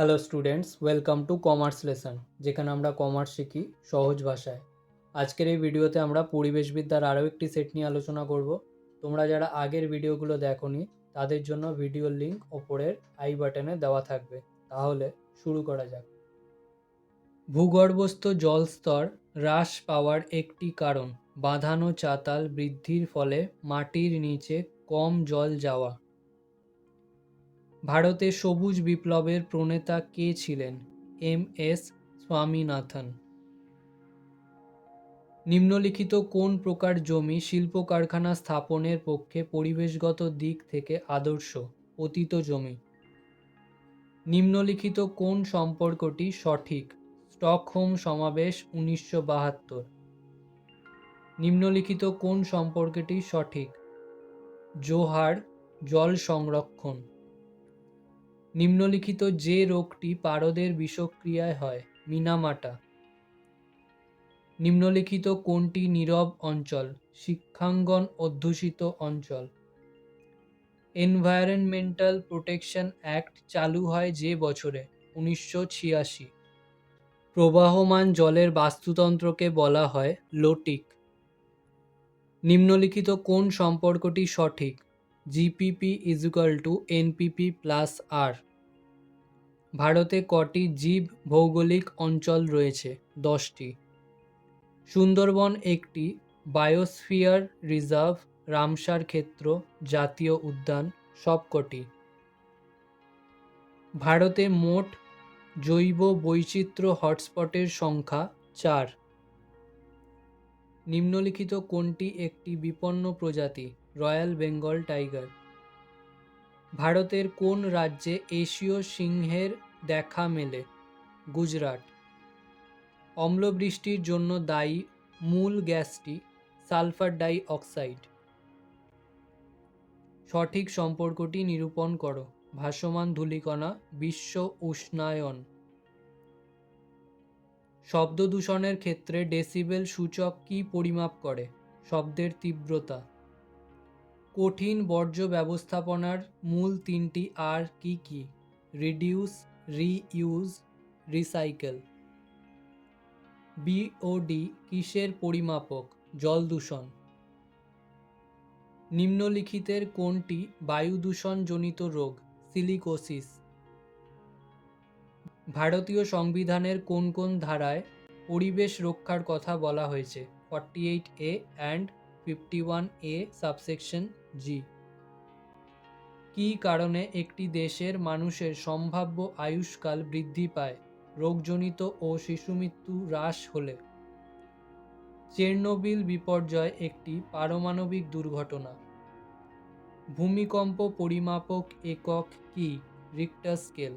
Hello students welcome to commerce lesson যেখানে আমরা commerce শিখি সহজ ভাষায়। আজকের এই ভিডিওতে আমরা পরিবেশবিদ্যার আরও একটি সেট নিয়ে আলোচনা করব। তোমরা যারা আগের ভিডিওগুলো দেখোনি, তাদের জন্য ভিডিওর লিঙ্ক ওপরের আই বাটনে দেওয়া থাকবে। তাহলে শুরু করা যাক। ভূগর্ভস্থ জলস্তর হ্রাস পাওয়ার একটি কারণ, বাঁধানো চাতাল বৃদ্ধির ফলে মাটির নিচে কম জল যাওয়া। ভারতে সবুজ বিপ্লবের প্রণেতা কে ছিলেন? M S Swaminathan. নিম্নলিখিত কোন প্রকার জমি শিল্প কারখানা স্থাপনের পক্ষে পরিবেশগত দিক থেকে আদর্শ? পতিত জমি। নিম্নলিখিত কোন সম্পর্কটি সঠিক? স্টকহোম সমাবেশ উনিশশো বাহাত্তর। নিম্নলিখিত কোন সম্পর্কটি সঠিক? জোহার জল সংরক্ষণ। নিম্নলিখিত যে রোগটি পারদের বিষক্রিয়ায় হয়, মিনামাটা। নিম্নলিখিত কোনটি নীরব অঞ্চল, শিক্ষাঙ্গন অধ্যুষিত অঞ্চল। এনভায়রনমেন্টাল প্রোটেকশন অ্যাক্ট চালু হয় যে বছরে, উনিশশো ছিয়াশি। প্রবাহমান জলের বাস্তুতন্ত্রকে বলা হয় লোটিক। নিম্নলিখিত কোন সম্পর্কটি সঠিক? GPP equal to NPP plus R ভারতে কটি জীব ভৌগোলিক অঞ্চল রয়েছে? দশটি। সুন্দরবন একটি বায়োস্ফিয়ার রিজার্ভ রামসার ক্ষেত্র, জাতীয় উদ্যান, সবকটি। ভারতে মোট জৈব বৈচিত্র্য হটস্পটের সংখ্যা চার। নিম্নলিখিত কোনটি একটি বিপন্ন প্রজাতি? Royal Bengal tiger. ভারতের কোন রাজ্যে এশীয় সিংহের দেখা মেলে? গুজরাট। অম্লবৃষ্টির জন্য দায়ী মূল গ্যাসটি সালফার ডাই অক্সাইড। সঠিক সম্পর্কটি নিরূপণ করো। ভাসমান ধূলিকণা বিশ্ব উষ্ণায়ন। শব্দ দূষণের ক্ষেত্রে ডেসিবেল সূচক কি পরিমাপ করে? শব্দের তীব্রতা। কঠিন বর্জ্য ব্যবস্থাপনার মূল তিনটি আর কি কি? Reduce, reuse, recycle. বিওডি কিসের পরিমাপক? জল দূষণ। নিম্নলিখিতের কোনটি বায়ু দূষণজনিত রোগ? সিলিকোসিস। ভারতীয় সংবিধানের কোন কোন ধারায় পরিবেশ রক্ষার কথা বলা হয়েছে? Forty eight A and fifty one A subsection G কী কারণে একটি দেশের মানুষের সম্ভাব্য আয়ুষ্কাল বৃদ্ধি পায়? রোগজনিত ও শিশুমৃত্যু হ্রাস হলে। চেরনোবিল বিপর্যয় একটি পারমাণবিক দুর্ঘটনা। ভূমিকম্প পরিমাপক একক কি? Richter scale